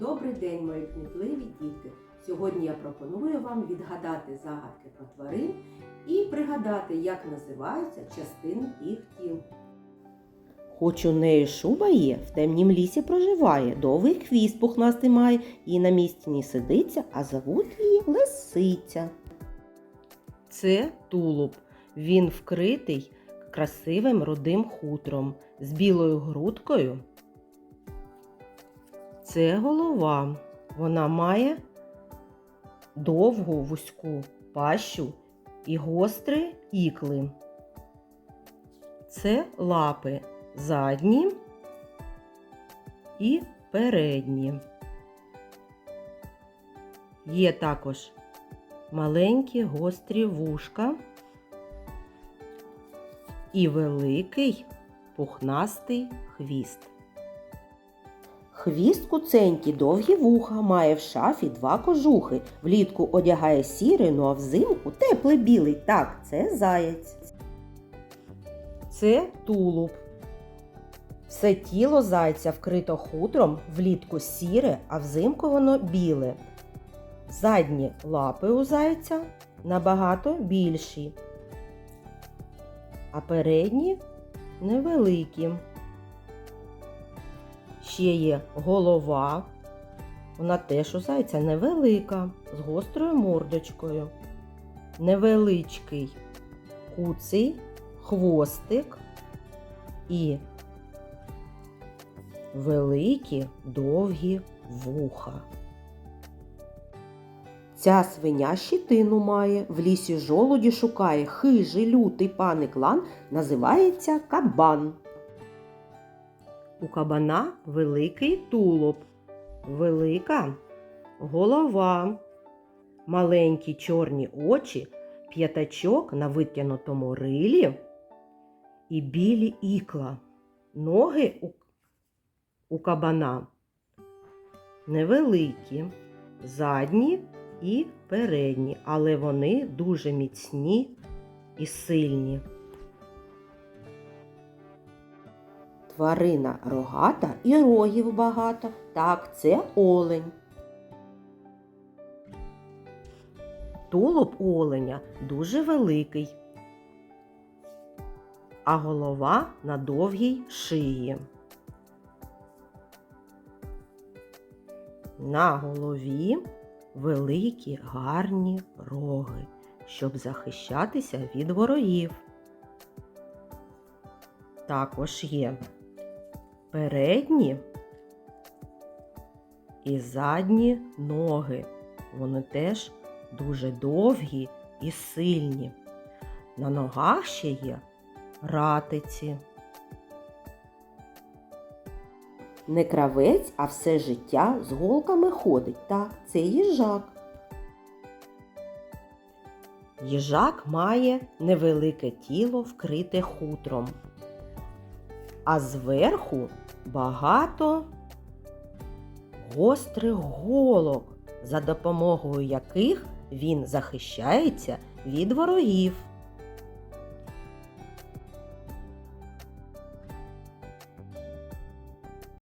Добрий день, мої кмітливі діти! Сьогодні я пропоную вам відгадати загадки про тварин і пригадати, як називаються частини їх тіл. Хоч у неї шуба є, в темнім лісі проживає, довгий хвіст пухнастий має, і на місці не сидиться, а зовуть її лисиця. Це тулуб. Він вкритий красивим рудим хутром з білою грудкою. Це голова. Вона має довгу вузьку пащу і гострі ікли. Це лапи задні і передні. Є також маленькі гострі вушка і великий пухнастий хвіст. Хвіст куценький, довгі вуха, має в шафі два кожухи. Влітку одягає сірий, ну а взимку теплий білий. Так, це заєць. Це тулуб. Все тіло зайця вкрито хутром, влітку сіре, а взимку воно біле. Задні лапи у зайця набагато більші, а передні невеликі. Ще є голова. Вона теж у зайця невелика, з гострою мордочкою. Невеличкий куций, хвостик і великі довгі вуха. Ця свиня щитину має, в лісі жолуді шукає, хижий, лютий паник лан називається кабан. У кабана великий тулуб, велика голова, маленькі чорні очі, п'ятачок на витягнутому рилі і білі ікла. Ноги у, у кабана невеликі, задні і передні, але вони дуже міцні і сильні. Тварина рогата і рогів багато. Так, це олень. Тулуб оленя дуже великий, а голова на довгій шиї. На голові великі гарні роги, щоб захищатися від ворогів. Також є передні і задні ноги. Вони теж дуже довгі і сильні. На ногах ще є ратиці. Не кравець, а все життя з голками ходить. Так, це їжак. Їжак має невелике тіло вкрите хутром, а зверху багато гострих голок, за допомогою яких він захищається від ворогів.